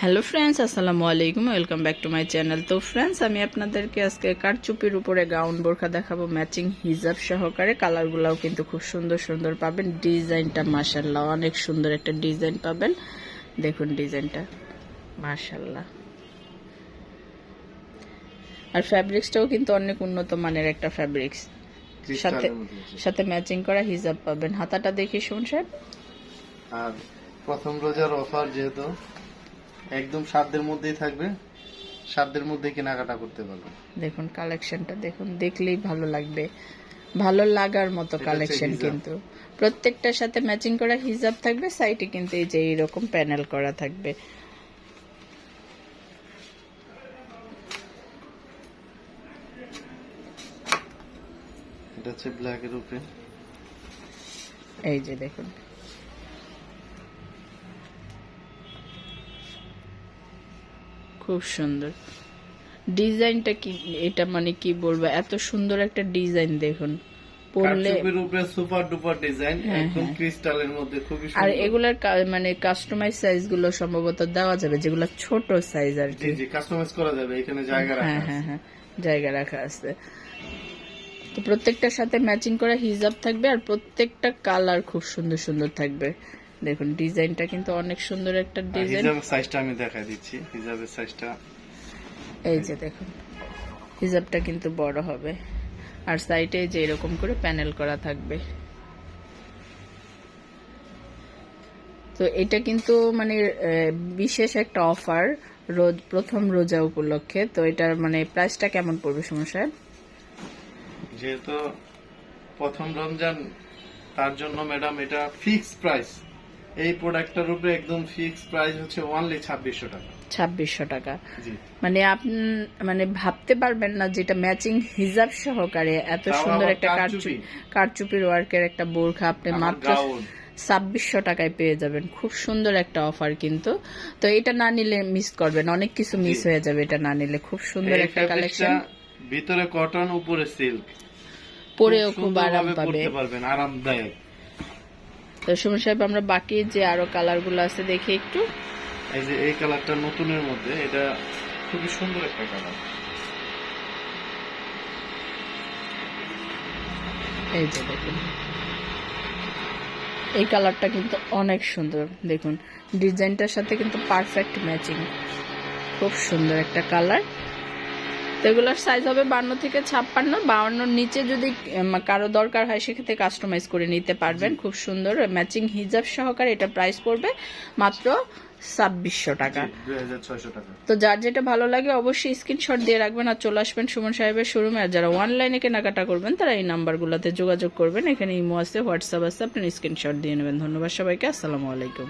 Hello friends আসসালামু আলাইকুম welcome back to my channel তো ফ্রেন্ডস আমি আপনাদেরকে আজকে কারচুপির উপরে গাউন বোরখা দেখাবো। ম্যাচিং হিজাব সহকারে কালারগুলোও কিন্তু খুব সুন্দর সুন্দর পাবেন। ডিজাইনটা মাশাল্লাহ অনেক সুন্দর একটা ডিজাইন পাবেন। দেখুন ডিজাইনটা মাশাল্লাহ আর ফ্যাব্রিক্সটাও কিন্তু অনেক উন্নত মানের একটা ফ্যাব্রিক্স সাথে। সাথে ম্যাচিং করা হিজাব পাবেন। হাতাটা দেখি শুন সাহেব আর প্রথম রোজার অফার যেহেতু একদম সাধ্যের মধ্যেই থাকবে। সাধ্যের মধ্যে কেনাকাটা করতে পারবে। দেখুন কালেকশনটা দেখুন দেখলেই ভালো লাগবে। ভালো লাগার মতো কালেকশন কিন্তু। প্রত্যেকটার সাথে ম্যাচিং করা হিজাব থাকবে সাইডে কিন্তু এই যে এইরকম প্যানেল করা থাকবে। এটা হচ্ছে ব্ল্যাকের উপরে। এই যে দেখুন। খুব সুন্দর। ডিজাইনটা কি এটা মানে কি বলব? এত সুন্দর একটা ডিজাইন দেখুন। পরলে কারচুপির উপরে সুপার ডুপার ডিজাইন হ্যাঁ, একদম হ্যাঁ। ক্রিস্টালের মধ্যে খুবই আর এগুলার মানে কাস্টমাইজ সাইজগুলো সম্ভবত দেওয়া যাবে যেগুলো ছোট সাইজ আর জি জি কাস্টমাইজ করা যাবে এখানে জায়গা রাখা হ্যাঁ হ্যাঁ হ্যাঁ জায়গা রাখা আছে। তো প্রত্যেকটার সাথে ম্যাচিং করা হিজাব থাকবে আর প্রত্যেকটা কালার খুব সুন্দর সুন্দর থাকবে। দেখুন ডিজাইনটা কিন্তু অনেক সুন্দর একটা ডিজাইন। হিজাবের সাইজটা আমি দেখাই দিচ্ছি। হিজাবের সাইজটা এই যে দেখুন হিজাবটা কিন্তু বড় হবে। আর সাইডে যে এরকম করে প্যানেল করা থাকবে। তো এটা কিন্তু মানে বিশেষ একটা অফার রোজ প্রথম রোজা উপলক্ষে। তো এটার মানে প্রাইসটা কেমন পড়বে সময় সাহেব? যেহেতু প্রথম রমজান তার জন্য ম্যাডাম এটা ফিক্স প্রাইস এই প্রোডাক্টটার উপরে একদম ফিক্স প্রাইস হচ্ছে ওনলি ছাব্বিশশো টাকা। ছাব্বিশশো টাকা। জি। মানে আপনি মানে ভাবতে পারবেন না যেটা ম্যাচিং হিজাব সহকারে এত সুন্দর একটা কারচুপি। কারচুপি। কারচুপির ওয়ার্কের একটা বোরখা আপনি মাত্র ছাব্বিশশো টাকায় পেয়ে যাবেন। খুব সুন্দর একটা অফার কিন্তু। তো এটা না নিলে মিস করবেন। অনেক কিছু মিস হয়ে যাবে এটা না নিলে। খুব সুন্দর একটা কালেকশন ভিতরে কটন উপরে সিল্ক পরেও খুব আরাম পাবে। আরামদায়ক। তো সুমন সাহেব আমরা বাকি যে আরও কালারগুলো আছে দেখি একটু। এই যে এই কালারটা নতুনের মধ্যে এটা খুবই সুন্দর একটা কালার এই যে দেখুন। এই কালারটা কিন্তু অনেক সুন্দর দেখুন। ডিজাইনটার সাথে কিন্তু পারফেক্ট ম্যাচিং খুব সুন্দর একটা কালার তো এগুলোর সাইজ হবে বান্ন থেকে ছাপ্পান্ন বাউন্নর নিচে যদি কারও দরকার হয় সেক্ষেত্রে কাস্টমাইজ করে নিতে পারবেন। খুব সুন্দর ম্যাচিং হিজাব সহকারে এটা প্রাইস পড়বে মাত্র ছাব্বিশশো টাকা। তো যার যেটা ভালো লাগে অবশ্যই স্ক্রিনশট দিয়ে রাখবেন আর চলে আসবেন সুমন সাহেবের শোরুমে। আর যারা অনলাইনে কেনাকাটা করবেন তারা এই নাম্বারগুলোতে যোগাযোগ করবেন। এখানে ইমো আছে হোয়াটসঅ্যাপ আছে আপনি স্ক্রিনশট দিয়ে নেবেন। ধন্যবাদ সবাইকে আসসালামু আলাইকুম।